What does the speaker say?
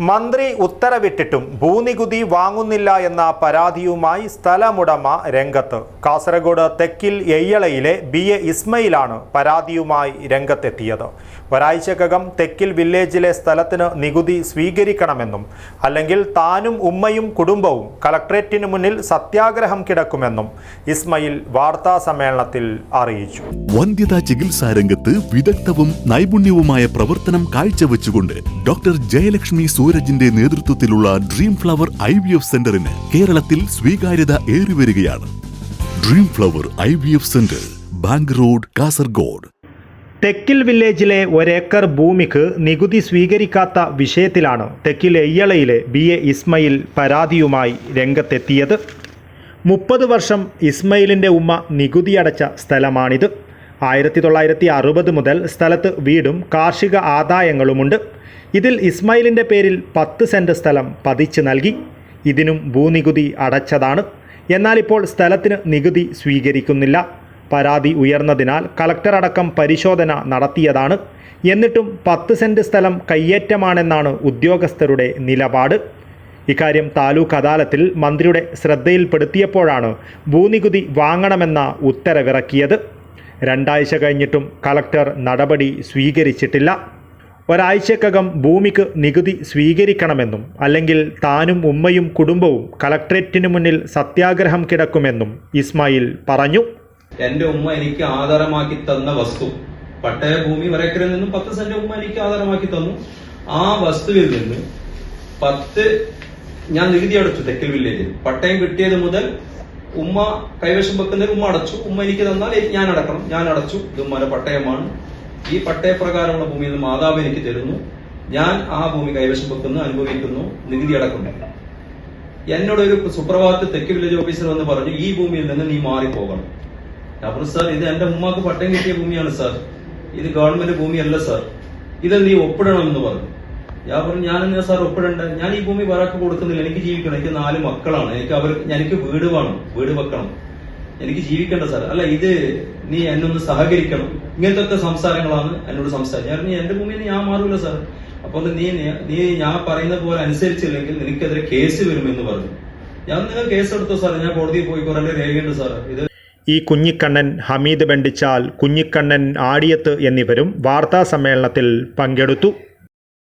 മന്ത്രി ഉത്തരവിട്ടിട്ടും ഭൂനികുതി വാങ്ങുന്നില്ല എന്ന പരാതിയുമായി സ്ഥലമുടമ രംഗത്ത്. കാസർഗോഡ് തെക്കിൽ എയ്യളയിലെ ബി എ ഇസ്മയിലാണ് പരാതിയുമായി രംഗത്തെത്തിയത്. ഒരാഴ്ചക്കകം തെക്കിൽ വില്ലേജിലെ സ്ഥലത്തിന് നികുതി സ്വീകരിക്കണമെന്നും അല്ലെങ്കിൽ താനും ഉമ്മയും കുടുംബവും കളക്ട്രേറ്റിന് മുന്നിൽ സത്യാഗ്രഹം കിടക്കുമെന്നും ഇസ്മയിൽ വാർത്താ സമ്മേളനത്തിൽ അറിയിച്ചു. വന്ധ്യതാ ചികിത്സാ രംഗത്ത് വിദഗ്ധവും നൈപുണ്യവുമായ പ്രവർത്തനം കാഴ്ചവെച്ചുകൊണ്ട് ഡോക്ടർ ജയലക്ഷ്മി സൂരജിന്റെ നേതൃത്വത്തിലുള്ള dream flower I V F സെന്ററിന് കേരളത്തിൽ സ്വീകാര്യത ഏറിവരികയാണ് dream flower I V F centre bank road Kasaragod. Thekkil വില്ലേജിലെ ഒരേക്കർ ഭൂമിക്ക് നികുതി സ്വീകരിക്കാത്ത വിഷയത്തിലാണ് തെക്കിൽ എയ്യളയിലെ ബി എ ഇസ്മയിൽ പരാതിയുമായി രംഗത്തെത്തിയത്. മുപ്പത് വർഷം ഇസ്മയിലിന്റെ ഉമ്മ നികുതി അടച്ച സ്ഥലമാണിത്. ആയിരത്തി തൊള്ളായിരത്തി അറുപത് മുതൽ സ്ഥലത്ത് വീടും കാർഷിക ആദായങ്ങളുമുണ്ട്. ഇതിൽ ഇസ്മയിലിന്റെ പേരിൽ പത്ത് സെന്റ് സ്ഥലം പതിച്ചു നൽകി. ഇതിനും ഭൂനികുതി അടച്ചതാണ്. എന്നാൽ ഇപ്പോൾ സ്ഥലത്തിന് നികുതി സ്വീകരിക്കുന്നില്ല. പരാതി ഉയർന്നതിനാൽ കളക്ടർ അടക്കം പരിശോധന നടത്തിയതാണ്. എന്നിട്ടും പത്ത് സെന്റ് സ്ഥലം കയ്യേറ്റമാണെന്നാണ് ഉദ്യോഗസ്ഥരുടെ നിലപാട്. ഇക്കാര്യം താലൂക്ക് അദാലത്തിൽ മന്ത്രിയുടെ ശ്രദ്ധയിൽപ്പെടുത്തിയപ്പോഴാണ് ഭൂനികുതി വാങ്ങണമെന്ന ഉത്തരവിറക്കിയത്. രണ്ടാഴ്ച കഴിഞ്ഞിട്ടും കളക്ടർ നടപടി സ്വീകരിച്ചിട്ടില്ല. ഒരാഴ്ചക്കകം ഭൂമിക്ക് നികുതി സ്വീകരിക്കണമെന്നും അല്ലെങ്കിൽ താനും ഉമ്മയും കുടുംബവും കളക്ട്രേറ്റിന് മുന്നിൽ സത്യാഗ്രഹം കിടക്കുമെന്നും ഇസ്മായിൽ പറഞ്ഞു. എന്റെ ഉമ്മ എനിക്ക് ആധാരമാക്കി തന്ന വസ്തു പട്ടയ ഭൂമി വരക്കരയിൽ നിന്നും പത്ത് സെന്റ് ഉമ്മ എനിക്ക് ആധാരമാക്കി തന്നു. ആ വസ്തുവിൽ നിന്ന് പത്ത് ഞാൻ നികുതി അടച്ചു തെക്കൽ വില്ലേജിൽ. പട്ടയം കിട്ടിയത് മുതൽ ഉമ്മ കൈവശം വെക്കുന്നതിന് ഉമ്മ അടച്ചു. ഉമ്മ എനിക്ക് തന്നാൽ ഞാൻ അടക്കണം. ഞാൻ അടച്ചു. ഇത് ഉമ്മയുടെ പട്ടയമാണ്. ഈ പട്ടയപ്രകാരമുള്ള ഭൂമിയിൽ നിന്ന് മാതാവ് എനിക്ക് തരുന്നു. ഞാൻ ആ ഭൂമി കൈവശം വെക്കുന്നു അനുഭവിക്കുന്നു നികുതി അടക്കുന്നു. എന്നോട് ഒരു സുപ്രഭാതത്തിൽ തെക്ക് വില്ലേജ് ഓഫീസർ വന്ന് പറഞ്ഞു ഈ ഭൂമിയിൽ നിന്ന് നീ മാറി പോകണം ഞാൻ സാർ ഇത് എന്റെ ഉമ്മാക്ക് പട്ടയം കിട്ടിയ ഭൂമിയാണ് സാർ. ഇത് ഗവൺമെന്റ് ഭൂമിയല്ല സാർ. ഇത് നീ ഒപ്പിടണം എന്ന് പറഞ്ഞു. ഞാൻ പറഞ്ഞു ഞാൻ എന്നാ സാർ ഒപ്പിടണ്ട ഞാൻ ഈ ഭൂമി വരാക്ക് കൊടുക്കുന്നില്ല. എനിക്ക് ജീവിക്കണം. എനിക്ക് നാല് മക്കളാണ്. എനിക്ക് അവർ എനിക്ക് വീട് വേണം. വീട് വെക്കണം. എനിക്ക് ജീവിക്കണ്ട സാർ. അല്ല ഇത് നീ എന്നൊന്ന് സഹകരിക്കണം. ഇങ്ങനത്തെ സംസാരങ്ങളാണ് എന്നോട് സംസാരം ഞാൻ എന്റെ ഭൂമിയിൽ ഞാൻ മാറൂല സാർ. അപ്പൊ നീ നീ ഞാൻ പറയുന്ന പോലെ അനുസരിച്ചില്ലെങ്കിൽ നിനക്കെതിരെ കേസ് വരുമെന്ന് പറഞ്ഞു. ഞാൻ നിങ്ങൾ കേസ് എടുത്തോ സാർ ഞാൻ കോടതിയിൽ പോയി കുറെ രേഖയുണ്ട് സാർ. ഇത് ഈ കുഞ്ഞിക്കണ്ണൻ ഹമീദ് ബണ്ടിച്ചാൽ കുഞ്ഞിക്കണ്ണൻ ആടിയത്ത് എന്നിവരും വാർത്താ സമ്മേളനത്തിൽ പങ്കെടുത്തു.